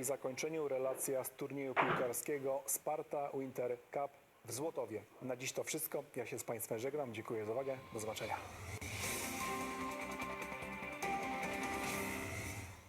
jej zakończeniu relacja z turnieju piłkarskiego Sparta Winter Cup w Złotowie. Na dziś to wszystko. Ja się z Państwem żegnam. Dziękuję za uwagę. Do zobaczenia.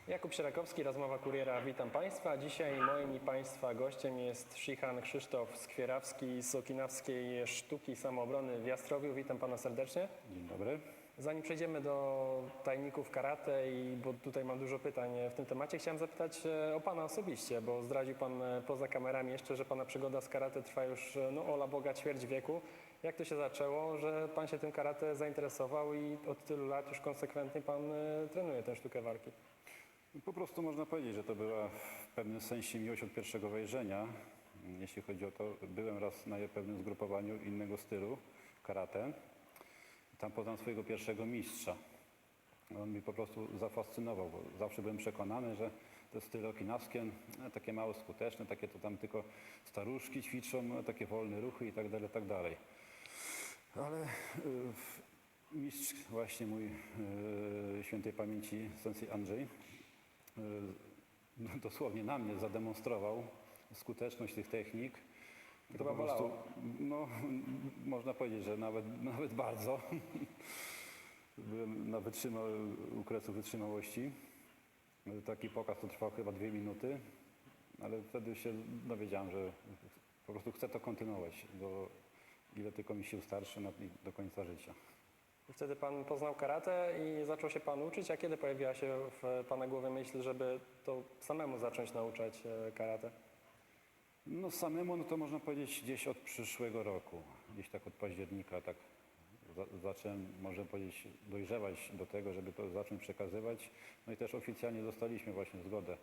Jakub Sierakowski, rozmowa kuriera. Witam Państwa. Dzisiaj moim i Państwa gościem jest Szychan Krzysztof Skwierawski z Okinawskiej Sztuki Samoobrony w Jastrowiu. Witam Pana serdecznie. Dzień dobry. Zanim przejdziemy do tajników karate, i bo tutaj mam dużo pytań w tym temacie, chciałem zapytać e, o Pana osobiście, bo zdradził Pan e, poza kamerami jeszcze, że Pana przygoda z karate trwa już e, no, ola Boga ćwierć wieku. Jak to się zaczęło, że Pan się tym karate zainteresował i od tylu lat już konsekwentnie Pan e, trenuje tę sztukę walki? Po prostu można powiedzieć, że to była w pewnym sensie miłość od pierwszego wejrzenia. Jeśli chodzi o to, byłem raz na pewnym zgrupowaniu innego stylu, karate. Tam poznałem swojego pierwszego mistrza. On mi po prostu zafascynował, bo zawsze byłem przekonany, że te style okinawskie, no, takie mało skuteczne, takie to tam tylko staruszki ćwiczą, no, takie wolne ruchy i tak dalej, tak dalej. Ale y, mistrz właśnie mój świętej pamięci sensei Andrzej dosłownie na mnie zademonstrował skuteczność tych technik. To po bolało. prostu, no, można powiedzieć, że nawet, nawet bardzo. Byłem na wytrzyma, u kresu wytrzymałości. Taki pokaz to trwał chyba dwie minuty, ale wtedy się dowiedziałem, że po prostu chcę to kontynuować, do ile tylko mi sił starszy na, do końca życia. I wtedy Pan poznał karate i zaczął się Pan uczyć, a kiedy pojawiła się w Pana głowie myśl, żeby to samemu zacząć nauczać e, karate? No samemu, no to można powiedzieć gdzieś od przyszłego roku, gdzieś tak od października, tak za, zacząłem, można powiedzieć, dojrzewać do tego, żeby to zacząć przekazywać. No i też oficjalnie dostaliśmy właśnie zgodę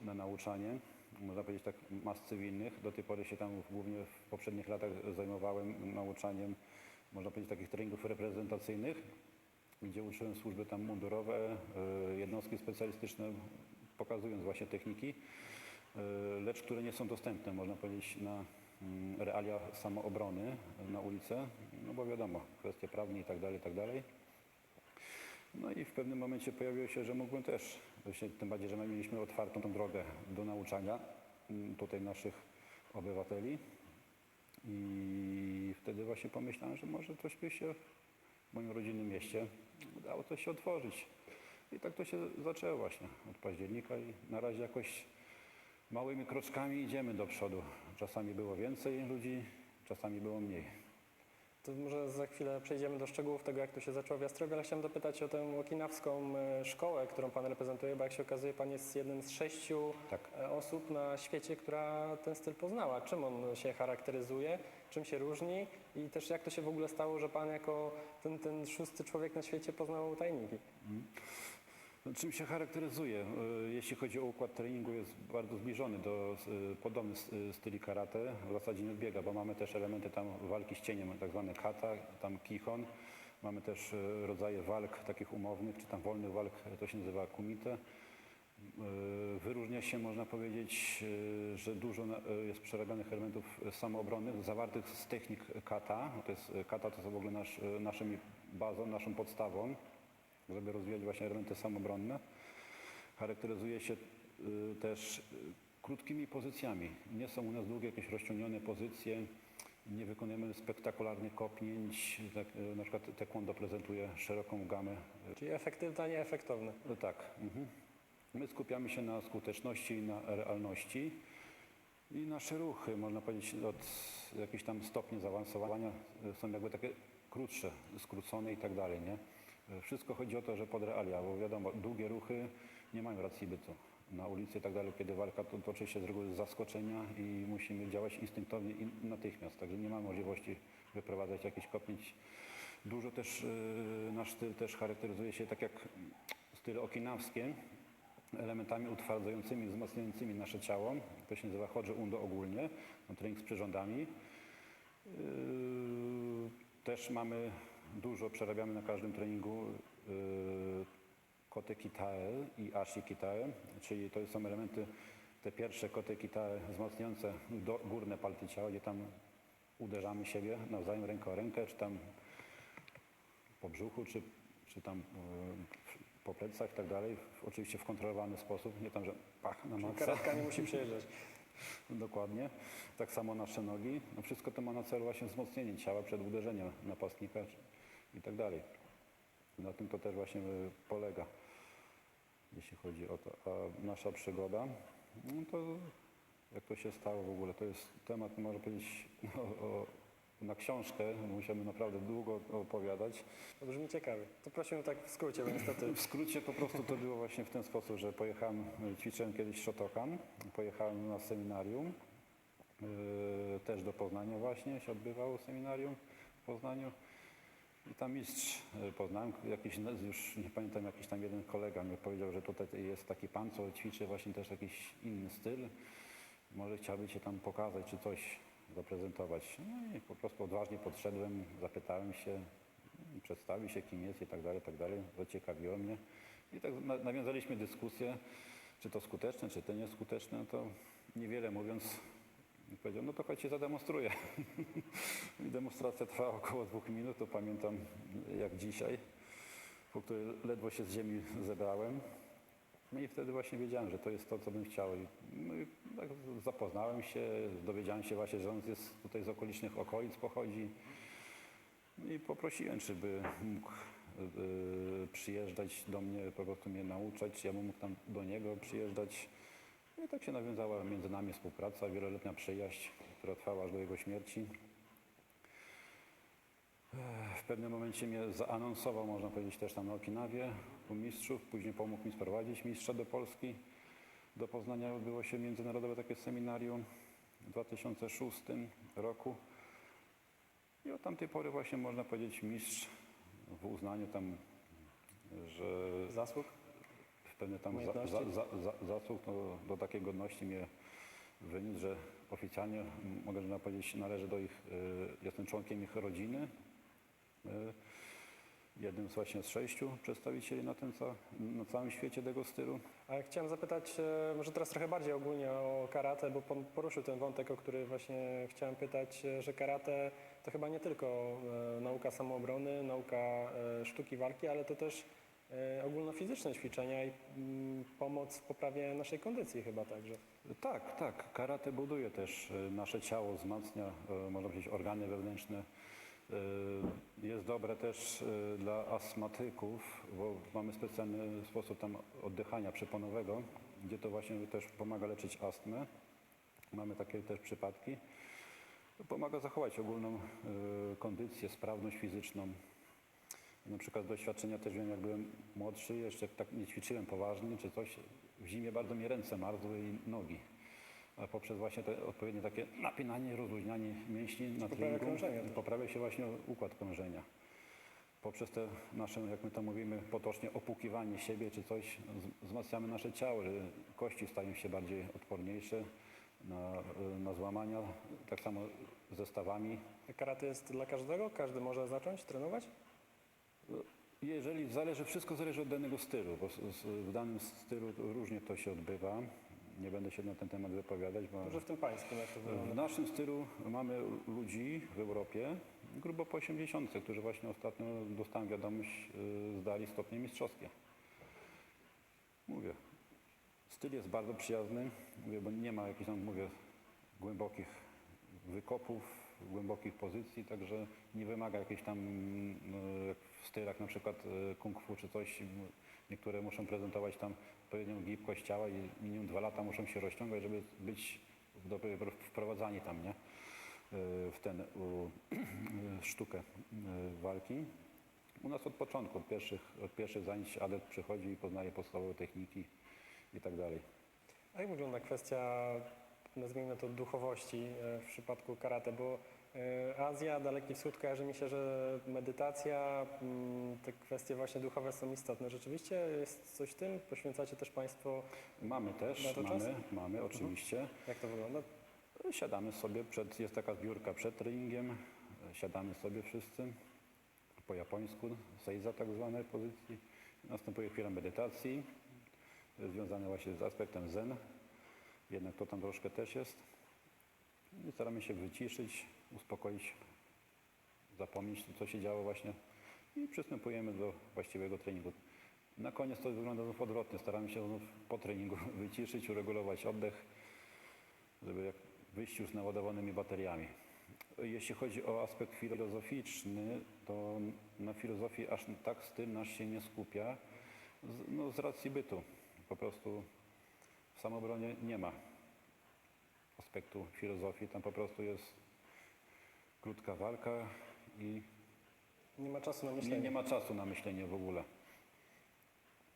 na nauczanie, można powiedzieć tak mas cywilnych. Do tej pory się tam głównie w poprzednich latach zajmowałem nauczaniem, można powiedzieć, takich treningów reprezentacyjnych, gdzie uczyłem służby tam mundurowe, y, jednostki specjalistyczne, pokazując właśnie techniki, lecz które nie są dostępne, można powiedzieć, na mm, realia samoobrony na ulicę, no bo wiadomo, kwestie prawne i tak dalej, i tak dalej. No i w pewnym momencie pojawiło się, że mógłbym też, tym bardziej, że my mieliśmy otwartą tą drogę do nauczania mm, tutaj naszych obywateli. I wtedy właśnie pomyślałem, że może coś by się w moim rodzinnym mieście udało coś się otworzyć. I tak to się zaczęło właśnie od października i na razie jakoś małymi kroczkami idziemy do przodu. Czasami było więcej ludzi, czasami było mniej. To może za chwilę przejdziemy do szczegółów tego, jak to się zaczęło w Jastrowiu, ale chciałem dopytać o tę okinawską e, szkołę, którą Pan reprezentuje, bo jak się okazuje, Pan jest jednym z sześciu Tak. e, osób na świecie, która ten styl poznała. Czym on się charakteryzuje, czym się różni i też jak to się w ogóle stało, że Pan jako ten, ten szósty człowiek na świecie poznał tajniki? No, Czym się charakteryzuje? Y, Jeśli chodzi o układ treningu, jest bardzo zbliżony do podobny styli karate. W zasadzie nie odbiega, bo mamy też elementy tam walki z cieniem, tak zwane kata, tam kihon. Mamy też y, rodzaje walk takich umownych, czy tam wolnych walk, to się nazywa kumite. Y, Wyróżnia się, można powiedzieć, że dużo jest przerabianych elementów samoobronnych, zawartych z technik kata. To jest, kata to jest w ogóle nasz, naszym bazą, naszą podstawą żeby rozwijać właśnie elementy samobronne. Charakteryzuje się y, też y, krótkimi pozycjami. Nie są u nas długie, jakieś rozciągnione pozycje, nie wykonujemy spektakularnych kopnięć. Tak, y, na przykład taekwondo prezentuje szeroką gamę. Czyli efektywne, a nie efektowne. Y, Tak. Mhm. My skupiamy się na skuteczności i na realności. I nasze ruchy, można powiedzieć, od jakichś tam stopni zaawansowania są jakby takie krótsze, skrócone i tak dalej, nie? Wszystko chodzi o to, że pod realia, bo wiadomo, długie ruchy nie mają racji bytu. Na ulicy i tak dalej, kiedy walka to toczy się z reguły z zaskoczenia i musimy działać instynktownie i natychmiast. Także nie ma możliwości wyprowadzać jakichś kopnięć. Dużo też, y, nasz styl też charakteryzuje się tak jak styl okinawskie, elementami utwardzającymi, wzmacniającymi nasze ciało. To się nazywa Hodge Undo ogólnie, trening z przyrządami. Yy, Też mamy dużo, przerabiamy na każdym treningu yy, kote kitae i ashi kitae, czyli to są elementy, te pierwsze kote kitae wzmacniające do, górne palty ciała, gdzie tam uderzamy siebie nawzajem rękę o rękę, czy tam po brzuchu, czy, czy tam yy, po plecach i tak dalej, oczywiście w kontrolowany sposób, nie tam, że pach na maksa. Karetka nie musi przyjeżdżać. Dokładnie. Tak samo nasze nogi. No wszystko to ma na celu właśnie wzmocnienie ciała przed uderzeniem napastnika i tak dalej. Na tym to też właśnie y, polega, jeśli chodzi o to. A nasza przygoda, no to jak to się stało w ogóle, to jest temat, można powiedzieć, no, o, na książkę. Musiałbym naprawdę długo opowiadać. To brzmi ciekawie. To prosimy tak w skrócie, bo niestety W skrócie po prostu to było właśnie w ten sposób, że pojechałem, ćwiczyłem kiedyś Shotokan, pojechałem na seminarium, y, też do Poznania właśnie się odbywało seminarium w Poznaniu. I tam mistrz y, poznałem, jakiś, no, już nie pamiętam, jakiś tam jeden kolega mi powiedział, że tutaj jest taki pan, co ćwiczy właśnie też jakiś inny styl. Może chciałby cię tam pokazać, czy coś zaprezentować. No i po prostu odważnie podszedłem, zapytałem się, przedstawił się, kim jest i tak dalej, tak dalej. Zaciekawiło mnie. I tak na- nawiązaliśmy dyskusję, czy to skuteczne, czy to nieskuteczne. To niewiele mówiąc, powiedział, no to chodź ci zademonstruję. I demonstracja trwała około dwóch minut, to pamiętam jak dzisiaj, po której ledwo się z ziemi zebrałem. No i wtedy właśnie wiedziałem, że to jest to, co bym chciał. I, no i tak zapoznałem się, dowiedziałem się właśnie, że on jest tutaj z okolicznych okolic pochodzi. No I poprosiłem, czy by mógł y, przyjeżdżać do mnie, po prostu mnie nauczać, ja bym mógł tam do niego przyjeżdżać. No I tak się nawiązała między nami współpraca, wieloletnia przyjaźń, która trwała aż do jego śmierci. W pewnym momencie mnie zaanonsował, można powiedzieć, też tam na Okinawie u mistrzów. Później pomógł mi sprowadzić mistrza do Polski. Do Poznania odbyło się międzynarodowe takie seminarium w 2006 roku. I od tamtej pory właśnie można powiedzieć mistrz w uznaniu tam, że zasług. W pewne tam za, za, za, za, zasług no, do takiej godności mnie wyniósł, że oficjalnie mogę że powiedzieć należę do ich, y, jestem członkiem ich rodziny. Y, jednym z właśnie z sześciu przedstawicieli na, tym, ca, na całym świecie tego stylu. Ale chciałem zapytać e, może teraz trochę bardziej ogólnie o karate, bo pan poruszył ten wątek, o który właśnie chciałem pytać, e, że karate to chyba nie tylko e, nauka samoobrony, nauka e, sztuki walki, ale to też ogólnofizyczne ćwiczenia i mm, pomoc w poprawie naszej kondycji chyba także. Tak, tak. Karate buduje też y, nasze ciało, wzmacnia, y, można powiedzieć, organy wewnętrzne. Jest dobre też dla astmatyków, bo mamy specjalny sposób tam oddychania przeponowego, gdzie to właśnie też pomaga leczyć astmę. Mamy takie też przypadki. Pomaga zachować ogólną kondycję, sprawność fizyczną. Na przykład doświadczenia też wiem, jak byłem młodszy, jeszcze tak nie ćwiczyłem poważnie czy coś, w zimie bardzo mi ręce marzły i nogi. A poprzez właśnie te odpowiednie takie napinanie, rozluźnianie mięśni na Poprawia treningu poprawia się właśnie układ krążenia. Poprzez te nasze, jak my to mówimy potocznie, opłukiwanie siebie czy coś, wzmacniamy nasze ciało, że kości stają się bardziej odporniejsze na, na złamania. Tak samo ze stawami Karate jest dla każdego? Każdy może zacząć trenować? Jeżeli zależy, wszystko zależy od danego stylu, bo w danym stylu różnie to się odbywa. Nie będę się na ten temat wypowiadać, bo Może w tym pańskim, jak to w wygląda? naszym stylu mamy ludzi w Europie, grubo po 80, którzy właśnie ostatnio dostałem wiadomość, y, zdali stopnie mistrzowskie. Mówię, styl jest bardzo przyjazny, mówię, bo nie ma jakichś tam, mówię, głębokich wykopów, głębokich pozycji, także nie wymaga jakichś tam no, jak w stylach na przykład e, kung fu czy coś. Niektóre muszą prezentować tam odpowiednią gibkość ciała i minimum dwa lata muszą się rozciągać, żeby być wprowadzani tam, nie? E, W ten u, sztukę walki. U nas od początku, od pierwszych, od pierwszych zajęć adept przychodzi i poznaje podstawowe techniki i tak dalej. A jak wygląda kwestia, nazwijmy to, duchowości w przypadku karate? Bo Azja, Daleki Wschód kojarzy mi się, że medytacja, mm, te kwestie właśnie duchowe są istotne. Rzeczywiście jest coś w tym? Poświęcacie też Państwo, Mamy też, to czas? Mhm. mamy, mamy oczywiście. jak to wygląda? Siadamy sobie, przed, jest taka zbiórka przed treningiem, siadamy sobie wszyscy po japońsku, seiza tak zwanej pozycji. Następuje chwila medytacji, związana właśnie z aspektem zen, jednak to tam troszkę też jest. I staramy się wyciszyć, uspokoić, zapomnieć co się działo właśnie i przystępujemy do właściwego treningu. Na koniec to wygląda znów odwrotnie. Staramy się znów po treningu wyciszyć, uregulować oddech, żeby jak wyjść już z naładowanymi bateriami. Jeśli chodzi o aspekt filozoficzny, to na filozofii aż tak z tym nasz się nie skupia, no, z racji bytu. Po prostu w samobronie nie ma aspektu filozofii, tam po prostu jest krótka walka i Nie ma czasu na nie, myślenie. nie ma czasu na myślenie w ogóle,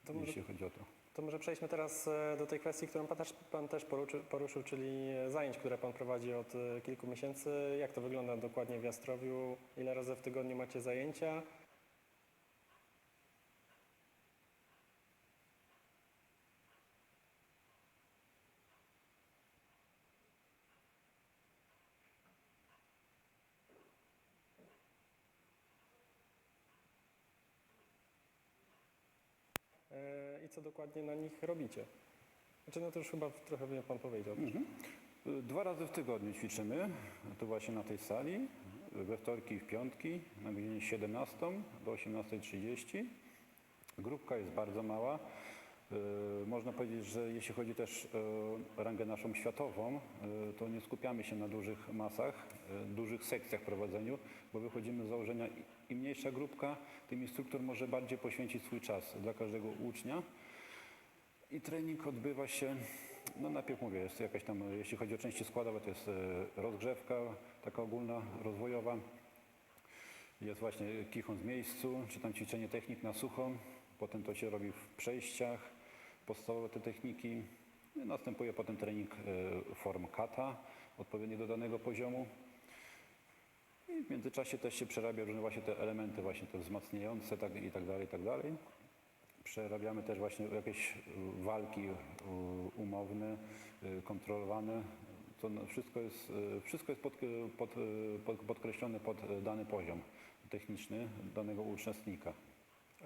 To może, jeśli chodzi o to. to może przejdźmy teraz e, do tej kwestii, którą pan też, pan też poruszył, poruszył, czyli zajęć, które pan prowadzi od e, kilku miesięcy. Jak to wygląda dokładnie w Jastrowiu? Ile razy w tygodniu macie zajęcia? Co dokładnie na nich robicie? Znaczy, no to już chyba trochę by pan powiedział. Y, Dwa razy w tygodniu ćwiczymy, tu właśnie na tej sali, we wtorki i w piątki, na godzinie 17 do 18.30. Grupka jest bardzo mała. Y, Można powiedzieć, że jeśli chodzi też o rangę naszą światową, y, to nie skupiamy się na dużych masach, y, dużych sekcjach prowadzeniu, bo wychodzimy z założenia im mniejsza grupka, tym instruktor może bardziej poświęcić swój czas dla każdego ucznia. I trening odbywa się, no najpierw mówię, jest jakaś tam, jeśli chodzi o części składowe, to jest e, rozgrzewka taka ogólna, rozwojowa. Jest właśnie kichon z miejscu, czy tam ćwiczenie technik na sucho. Potem to się robi w przejściach, podstawowe te techniki. No Następuje potem trening e, form kata, odpowiednio do danego poziomu. I w międzyczasie też się przerabia różne właśnie te elementy właśnie te wzmacniające tak, i tak dalej, i tak dalej. Przerabiamy też właśnie jakieś y, walki y, umowne, y, kontrolowane. To no, wszystko jest, wszystko jest pod, pod, pod, podkreślone pod dany poziom techniczny danego uczestnika.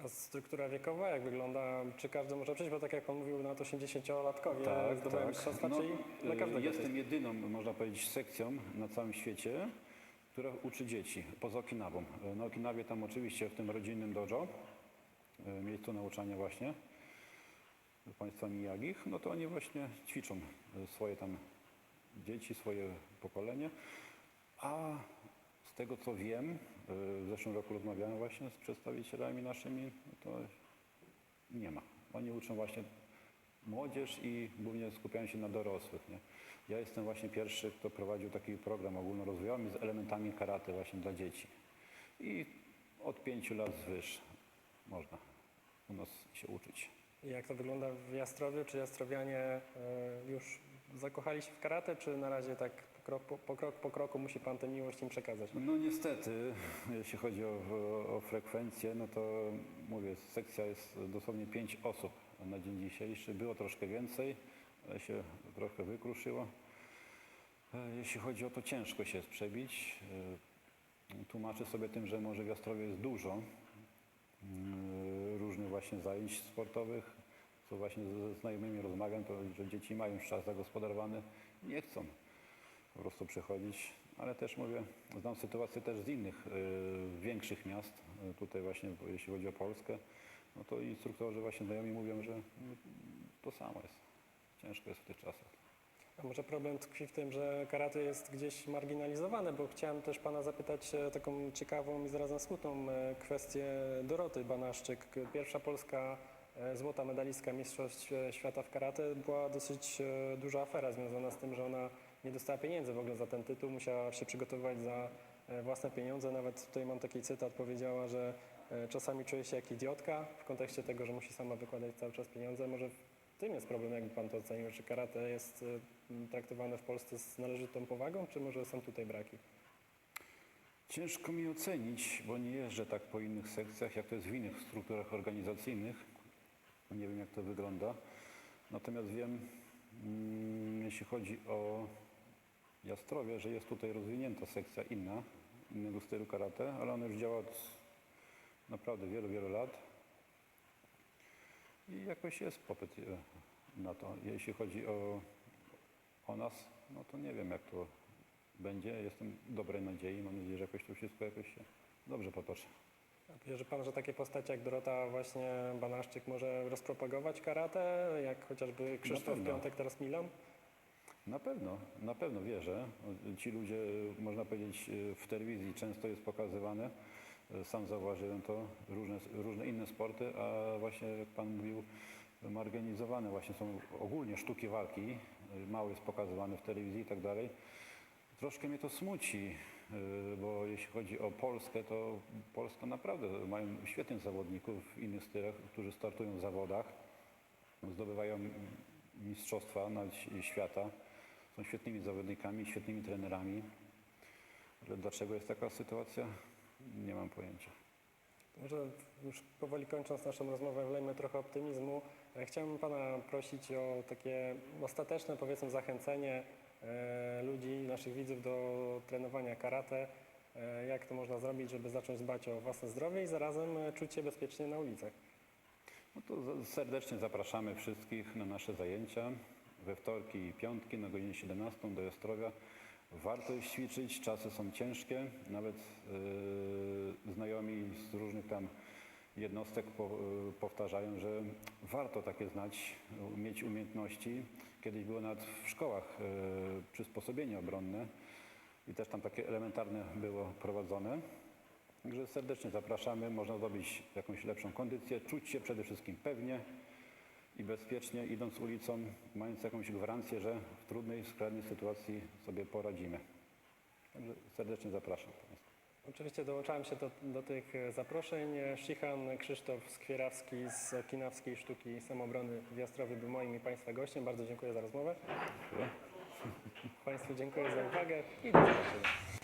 A struktura wiekowa jak wygląda? Czy każdy może przejść? Bo tak jak pan mówił, na to 80-latkowie zdobyłem mistrzostwa, No, czyli dla każdego. Jestem jedyną, można powiedzieć, sekcją na całym świecie, która uczy dzieci poza Okinawą. Na Okinawie tam oczywiście w tym rodzinnym dojo, miejscu nauczania właśnie, państwa Miyagich, no to oni właśnie ćwiczą y, swoje tam dzieci, swoje pokolenie. A z tego co wiem, y, w zeszłym roku rozmawiałem właśnie z przedstawicielami naszymi, no to nie ma. Oni uczą właśnie młodzież i głównie skupiają się na dorosłych. Nie? Ja jestem właśnie pierwszy, kto prowadził taki program ogólnorozwojowy z elementami karate właśnie dla dzieci. I od pięciu lat zwyż można u nas się uczyć. I jak to wygląda w Jastrowiu? Czy Jastrowianie e, już zakochali się w karate, czy na razie tak krok po, po, krok po kroku musi pan tę miłość im przekazać? No niestety, jeśli chodzi o, o, frekwencję, no to mówię, sekcja jest dosłownie pięć osób na dzień dzisiejszy. Było troszkę więcej, ale się trochę wykruszyło. E, Jeśli chodzi o to, ciężko się jest przebić. E, Tłumaczę sobie tym, że może w Jastrowie jest dużo mm, właśnie zajęć sportowych. Co właśnie ze znajomymi rozmawiam, to że dzieci mają czas zagospodarowany, nie chcą po prostu przechodzić, ale też mówię, znam sytuację też z innych y, większych miast, y, tutaj właśnie jeśli chodzi o Polskę, no to instruktorzy właśnie znajomi mówią, że y, to samo jest, ciężko jest w tych czasach. A może problem tkwi w tym, że karate jest gdzieś marginalizowane, bo chciałem też pana zapytać e, taką ciekawą i zarazem smutną e, kwestię Doroty Banaszczyk. Pierwsza polska e, złota medalistka Mistrzostw Świata w karate. Była dosyć duża afera związana z tym, że ona nie dostała pieniędzy w ogóle za ten tytuł, musiała się przygotowywać za własne pieniądze. Nawet tutaj mam taki cytat, powiedziała, że czasami czuje się jak idiotka w kontekście tego, że musi sama wykładać cały czas pieniądze. Może tym jest problem, jakby pan to ocenił, czy karate jest y, traktowane w Polsce z należytą powagą, czy może są tutaj braki? Ciężko mi ocenić, bo nie jeżdżę tak po innych sekcjach, jak to jest w innych strukturach organizacyjnych. Nie wiem, jak to wygląda. Natomiast wiem, mm, jeśli chodzi o Jastrowie, że jest tutaj rozwinięta sekcja inna, innego stylu karate, ale ona już działa od naprawdę wielu, wielu lat. I jakoś jest popyt e, na to. Jeśli chodzi o, o nas, no to nie wiem, jak to będzie. Jestem dobrej nadziei. Mam nadzieję, że jakoś to wszystko jakoś się dobrze potoczy. Wierzy pan, że takie postacie jak Dorota właśnie Banaszczyk może rozpropagować karate, jak chociażby Krzysztof. Piątek, teraz Milan? Na pewno, na pewno wierzę. Ci ludzie, można powiedzieć, w telewizji często jest pokazywane, sam zauważyłem to, różne, różne inne sporty, a właśnie jak Pan mówił, marginalizowane właśnie są ogólnie sztuki walki, mało jest pokazywane w telewizji i tak dalej. Troszkę mnie to smuci, y, bo jeśli chodzi o Polskę, to Polska naprawdę mają świetnych zawodników w innych stylach, którzy startują w zawodach, zdobywają mistrzostwa nawet świata, są świetnymi zawodnikami, świetnymi trenerami. Dlaczego jest taka sytuacja? Nie mam pojęcia. Może już powoli kończąc naszą rozmowę, wlejmy trochę optymizmu. E, Chciałbym Pana prosić o takie ostateczne, powiedzmy, zachęcenie e, ludzi, naszych widzów do trenowania karate. E, jak to można zrobić, żeby zacząć dbać o własne zdrowie i zarazem czuć się bezpiecznie na ulicach? No to serdecznie zapraszamy wszystkich na nasze zajęcia we wtorki i piątki na godzinę 17 do Jastrzębia. Warto jest ćwiczyć, czasy są ciężkie, nawet yy, znajomi z różnych tam jednostek po, yy, powtarzają, że warto takie znać, mieć umiejętności. Kiedyś było nawet w szkołach yy, przysposobienie obronne i też tam takie elementarne było prowadzone. Także serdecznie zapraszamy. Można zdobyć jakąś lepszą kondycję, czuć się przede wszystkim pewnie i bezpiecznie idąc ulicą, mając jakąś gwarancję, że w trudnej, skrajnej sytuacji sobie poradzimy. Także serdecznie zapraszam Państwa. Oczywiście dołączałem się do, do tych zaproszeń. Szichan Krzysztof Skwierawski z Okinawskiej Sztuki Samobrony w Jastrowie był moim i Państwa gościem. Bardzo dziękuję za rozmowę. Państwu dziękuję za uwagę i do zobaczenia.